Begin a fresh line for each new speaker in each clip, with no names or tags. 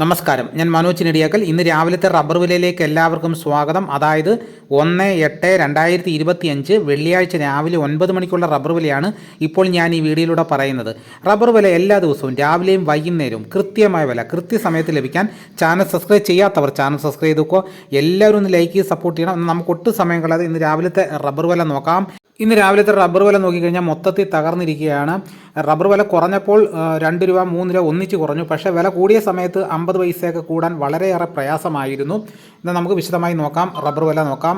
നമസ്കാരം. ഞാൻ മനോജ് നെടിയാക്കൽ ഇന്ന് രാവിലത്തെ റബ്ബർ വിലയിലേക്ക് എല്ലാവർക്കും സ്വാഗതം. അതായത് ഒന്ന് എട്ട് രണ്ടായിരത്തി ഇരുപത്തി അഞ്ച് വെള്ളിയാഴ്ച രാവിലെ ഒൻപത് മണിക്കുള്ള റബ്ബർ വിലയാണ് ഇപ്പോൾ ഞാൻ ഈ വീഡിയോയിലൂടെ പറയുന്നത്. റബ്ബർ വില എല്ലാ ദിവസവും രാവിലെയും വൈകുന്നേരവും കൃത്യമായ വില കൃത്യസമയത്ത് ലഭിക്കാൻ ചാനൽ സബ്സ്ക്രൈബ് ചെയ്യാത്തവർ ചാനൽ സബ്സ്ക്രൈബ് ചെയ്തേക്കോ. എല്ലാവരും ഒന്ന് ലൈക്ക് ചെയ്ത് സപ്പോർട്ട് ചെയ്യണം. നമുക്ക് ഒട്ടും സമയം കളയാതെ ഇന്ന് രാവിലത്തെ റബ്ബർ വില നോക്കാം. ഇന്ന് രാവിലത്തെ റബ്ബർ വില നോക്കിക്കഴിഞ്ഞാൽ മൊത്തത്തിൽ തകർന്നിരിക്കുകയാണ്. റബ്ബർ വില കുറഞ്ഞപ്പോൾ രണ്ട് രൂപ മൂന്ന് രൂപ ഒന്നിച്ച് കുറഞ്ഞു. പക്ഷേ വില കൂടിയ സമയത്ത് അമ്പത് പൈസയൊക്കെ കൂടാൻ വളരെയേറെ പ്രയാസമായിരുന്നു. എന്നാൽ നമുക്ക് വിശദമായി നോക്കാം. റബ്ബർ വില നോക്കാം.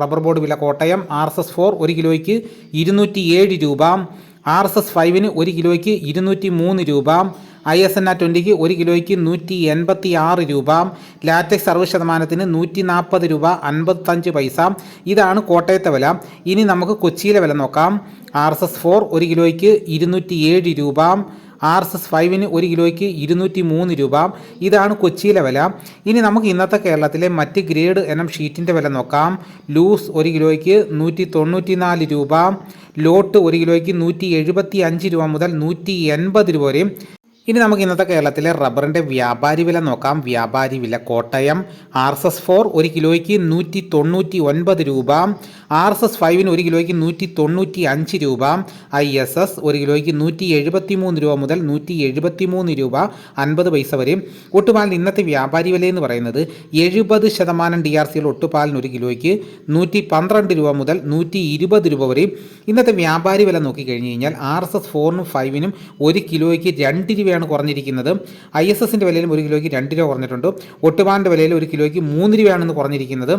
റബ്ബർ ബോർഡ് വില Kottayam R S S four ഒരു കിലോയ്ക്ക് ഇരുന്നൂറ്റി ഏഴ് രൂപ. ആർ എസ് എസ് ഫൈവിന് ഒരു കിലോയ്ക്ക് ഇരുന്നൂറ്റി മൂന്ന് രൂപ. ഐ എസ് എൻ ആ ട്വന്റിക്ക് ഒരു കിലോയ്ക്ക് നൂറ്റി എൺപത്തി ആറ് രൂപ ലാറ്റക്സ് അറുപത് ശതമാനത്തിന് നൂറ്റി നാൽപ്പത് രൂപ അൻപത്തഞ്ച് പൈസ. ഇതാണ് കോട്ടയത്തെ വില. ഇനി നമുക്ക് കൊച്ചിയിലെ വില നോക്കാം. ആർ എസ് എസ് ഫോർ ഒരു കിലോയ്ക്ക് ഇരുന്നൂറ്റി ഏഴ് രൂപ ആർ എസ് എസ് ഫൈവിന് ഒരു കിലോയ്ക്ക് ഇരുന്നൂറ്റി മൂന്ന് രൂപ. ഇതാണ് കൊച്ചിയിലെ വില. ഇനി നമുക്ക് ഇന്നത്തെ കേരളത്തിലെ മറ്റ് ഗ്രേഡ് എനം ഷീറ്റിന്റെ വില നോക്കാം. ലൂസ് ഒരു കിലോയ്ക്ക് നൂറ്റി തൊണ്ണൂറ്റി നാല് രൂപ ലോട്ട് ഒരു കിലോയ്ക്ക് നൂറ്റി എഴുപത്തി അഞ്ച് രൂപ മുതൽ നൂറ്റി എൺപത് രൂപ വരെയും ഇനി നമുക്ക് ഇന്നത്തെ കേരളത്തിലെ റബ്ബറിന്റെ വ്യാപാരി വില നോക്കാം. വ്യാപാരി വില Kottayam R S S four ഒരു കിലോയ്ക്ക് നൂറ്റി തൊണ്ണൂറ്റി ഒൻപത് രൂപ. ആർ എസ് എസ് ഫൈവിന് ഒരു കിലോയ്ക്ക് നൂറ്റി തൊണ്ണൂറ്റി അഞ്ച് രൂപ. ഐ എസ് എസ് ഒരു കിലോയ്ക്ക് നൂറ്റി എഴുപത്തി മൂന്ന് രൂപ മുതൽ നൂറ്റി എഴുപത്തി മൂന്ന് രൂപ അൻപത് പൈസ വരെയും ഒട്ടുപാലിന് ഇന്നത്തെ വ്യാപാരി വില എന്ന് പറയുന്നത് എഴുപത് ശതമാനം ഡി ആർ സിയിൽ ഒട്ടുപാലിന് ഒരു കിലോയ്ക്ക് നൂറ്റി പന്ത്രണ്ട് രൂപ മുതൽ നൂറ്റി ഇരുപത് രൂപ വരെയും ഇന്നത്തെ വ്യാപാരി വില നോക്കിക്കഴിഞ്ഞ് കഴിഞ്ഞാൽ ആർ എസ് എസ് ഫോറിനും ഫൈവിനും ഒരു കിലോയ്ക്ക് രണ്ട് രൂപയാണ് കുറഞ്ഞിരിക്കുന്നത്. ഐ എസ് എസിന്റെ വിലയിലും ഒരു കിലോയ്ക്ക് രണ്ട് രൂപ കുറഞ്ഞിട്ടുണ്ട്. ഒട്ടുപാലിന്റെ വിലയിൽ ഒരു കിലോയ്ക്ക് മൂന്ന് രൂപയാണെന്ന് കുറഞ്ഞിരിക്കുന്നത്.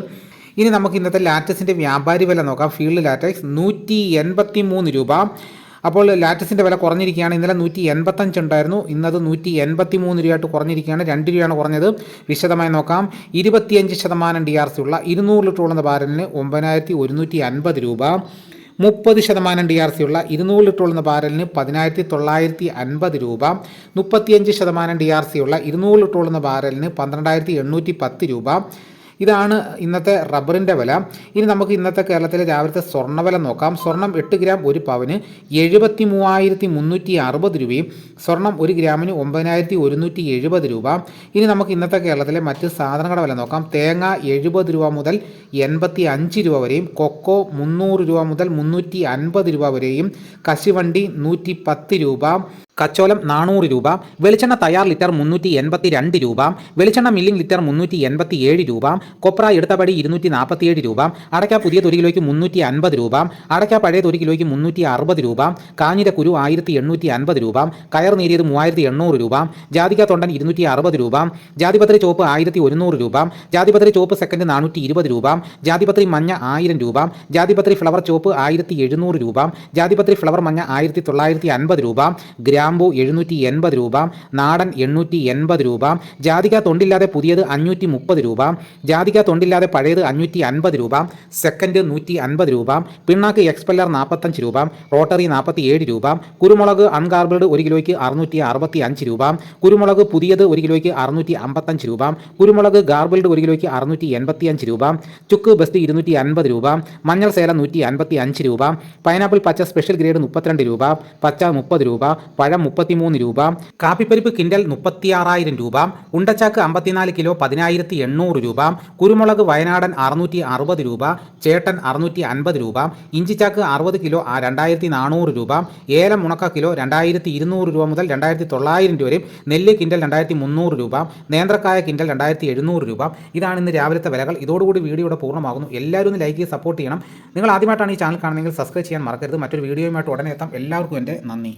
ഇനി നമുക്ക് ഇന്നത്തെ ലാറ്റസിന്റെ വ്യാപാരി വില നോക്കാം. ഫീൽഡ് ലാറ്റക്സ് നൂറ്റി എൺപത്തി മൂന്ന് രൂപ. അപ്പോൾ ലാറ്റസിന്റെ വില കുറഞ്ഞിരിക്കുകയാണ്. ഇന്നലെ നൂറ്റി എൺപത്തഞ്ച് ഉണ്ടായിരുന്നു. ഇന്നത് നൂറ്റി എൺപത്തി മൂന്ന് രൂപയായിട്ട് കുറഞ്ഞിരിക്കുകയാണ്. രണ്ട് രൂപയാണ് കുറഞ്ഞത്. വിശദമായി നോക്കാം. ഇരുപത്തിയഞ്ച് ശതമാനം ഡി ആർ സി ഉള്ള ഇരുന്നൂറ് ലിറ്റർ ഉള്ള ബാരലിന് ഒമ്പതിനായിരത്തി ഒരുന്നൂറ്റി അൻപത് രൂപ. മുപ്പത് ശതമാനം ഡി ആർ സി ഉള്ള ഇരുന്നൂറ് ലിറ്റർ ഉള്ള ബാരലിന് പതിനായിരത്തി തൊള്ളായിരത്തി അൻപത് രൂപ മുപ്പത്തിയഞ്ച് ശതമാനം ഡി ആർ സി ഉള്ള ഇരുന്നൂറ് ലിറ്റർ ഉള്ള ബാരലിന് പന്ത്രണ്ടായിരത്തി എണ്ണൂറ്റി പത്ത് രൂപ ഇതാണ് ഇന്നത്തെ റബ്ബറിന്റെ വില. ഇനി നമുക്ക് ഇന്നത്തെ കേരളത്തിലെ രാവിലത്തെ സ്വർണവില നോക്കാം. സ്വർണം എട്ട് ഗ്രാം ഒരു പവന് എഴുപത്തി മൂവായിരത്തി മുന്നൂറ്റി അറുപത് രൂപയും സ്വർണം ഒരു ഗ്രാമിന് ഒമ്പതിനായിരത്തി ഒരുന്നൂറ്റി എഴുപത് രൂപ. ഇനി നമുക്ക് ഇന്നത്തെ കേരളത്തിലെ മറ്റ് സാധനങ്ങളുടെ വില നോക്കാം. തേങ്ങ എഴുപത് രൂപ മുതൽ എൺപത്തി അഞ്ച് രൂപ വരെയും കൊക്കോ മുന്നൂറ് രൂപ മുതൽ മുന്നൂറ്റി അൻപത് രൂപ വരെയും കശുവണ്ടി നൂറ്റി പത്ത് രൂപ കച്ചോലം നാനൂറ് രൂപ വെളിച്ചെണ്ണ തയ്യാർ ലിറ്റർ മുന്നൂറ്റി എൺപത്തി രണ്ട് രൂപ വെളിച്ചെണ്ണ മില്ലിംഗ് ലിറ്റർ മുന്നൂറ്റി എൺപത്തി ഏഴ് രൂപ കൊപ്ര എടുത്തപടി ഇരുന്നൂറ്റി നാൽപ്പത്തിയേഴ് രൂപ അടയ്ക്ക പുതിയ ഒരു കിലോയ്ക്ക് മുന്നൂറ്റി അൻപത് രൂപ അടയ്ക്ക പഴയ ഒരു കിലോയ്ക്ക് മുന്നൂറ്റി അറുപത് രൂപ കാഞ്ഞിര കുരു ആയിരത്തി എണ്ണൂറ്റി അൻപത് രൂപ കയർ നേരിയത് മൂവായിരത്തി എണ്ണൂറ് രൂപ ജാതിക തൊണ്ടൻ ഇരുന്നൂറ്റി അറുപത് രൂപ ജാതിപത്രി ചോപ്പ് ആയിരത്തി ഒരുന്നൂറ് രൂപ ജാതിപത്രി ചോപ്പ് സെക്കൻഡ് നാനൂറ്റി ഇരുപത് രൂപ ജാതിപത്രി മഞ്ഞ ആയിരം രൂപ ജാതിപത്രി ഫ്ലവർ ചോപ്പ് ആയിരത്തി എഴുന്നൂറ് രൂപ ജാതിപത്രി ഫ്ലവർ മഞ്ഞ ആയിരത്തി തൊള്ളായിരത്തി അൻപത് രൂപ ഗ്രാമ്പു എഴുന്നൂറ്റി എൺപത് രൂപ നാടൻ എണ്ണൂറ്റി എൺപത് രൂപ ജാതിക തൊണ്ടില്ലാതെ പുതിയത് അഞ്ഞൂറ്റി മുപ്പത് രൂപ ജാതിക തൊണ്ടില്ലാതെ പഴയത് അഞ്ഞൂറ്റി അൻപത് രൂപ സെക്കൻഡ് നൂറ്റി അൻപത് രൂപ പിണ്ണാക്ക് എക്സ്പെല്ലർ നാൽപ്പത്തഞ്ച് രൂപ റോട്ടറി നാൽപ്പത്തി ഏഴ് രൂപ കുരുമുളക് അൺഗാർബിൾഡ് ഒരു കിലോയ്ക്ക് അറുന്നൂറ്റി അറുപത്തി അഞ്ച് രൂപ കുരുമുളക് പുതിയത് ഒരു കിലോയ്ക്ക് അറുന്നൂറ്റി അമ്പത്തഞ്ച് രൂപ കുരുമുളക് ഗാർബിൾഡ് ഒരു കിലോയ്ക്ക് അറുന്നൂറ്റി എൺപത്തി അഞ്ച് രൂപ ചുക്ക് ബസ്തി ഇരുന്നൂറ്റി അൻപത് രൂപ മഞ്ഞൾ സേല നൂറ്റി അൻപത്തി അഞ്ച് രൂപ പൈനാപ്പിൾ പച്ച സ്പെഷ്യൽ ഗ്രേഡ് മുപ്പത്തിരണ്ട് രൂപ പച്ച മുപ്പത് രൂപ പഴം മുപ്പത്തിമൂന്ന് രൂപ കാപ്പിപ്പരിപ്പ് കിൻഡൽ മുപ്പത്തിയാറായിരം രൂപ ഉണ്ടച്ചാക്ക് അമ്പത്തിനാല് കിലോ പതിനായിരത്തി എണ്ണൂറ് രൂപ കുരുമുളക് വയനാടൻ അറുന്നൂറ്റി അറുപത് രൂപ ചേട്ടൻ അറുന്നൂറ്റി അൻപത് രൂപ ഇഞ്ചിച്ചാക്ക് അറുപത് കിലോ രണ്ടായിരത്തി നാനൂറ് രൂപ ഏലം ഉണക്ക കിലോ രണ്ടായിരത്തി ഇരുന്നൂറ് രൂപ മുതൽ രണ്ടായിരത്തി തൊള്ളായിരം രൂപ വരെയും നെല്ല് കിൻഡൽ രണ്ടായിരത്തി മുന്നൂറ് രൂപ നേന്ത്രക്കായ കിൻഡൽ രണ്ടായിരത്തി എഴുന്നൂറ് രൂപ. ഇതാണ് ഇന്ന് രാവിലത്തെ വിലകൾ. ഇതോടുകൂടി വീഡിയോയുടെ പൂർണമാകുന്നു. എല്ലാവരും ഒന്ന് ലൈക്ക് ചെയ്ത് സപ്പോർട്ട് ചെയ്യണം. നിങ്ങൾ ആദ്യമായിട്ടാണ് ഈ ചാനൽ കാണുന്നതെങ്കിൽ സബ്സ്ക്രൈബ് ചെയ്യാൻ മറക്കരുത്. മറ്റൊരു വീഡിയോയുമായിട്ട് ഉടനെ എത്താം. എല്ലാവർക്കും എന്റെ നന്ദി.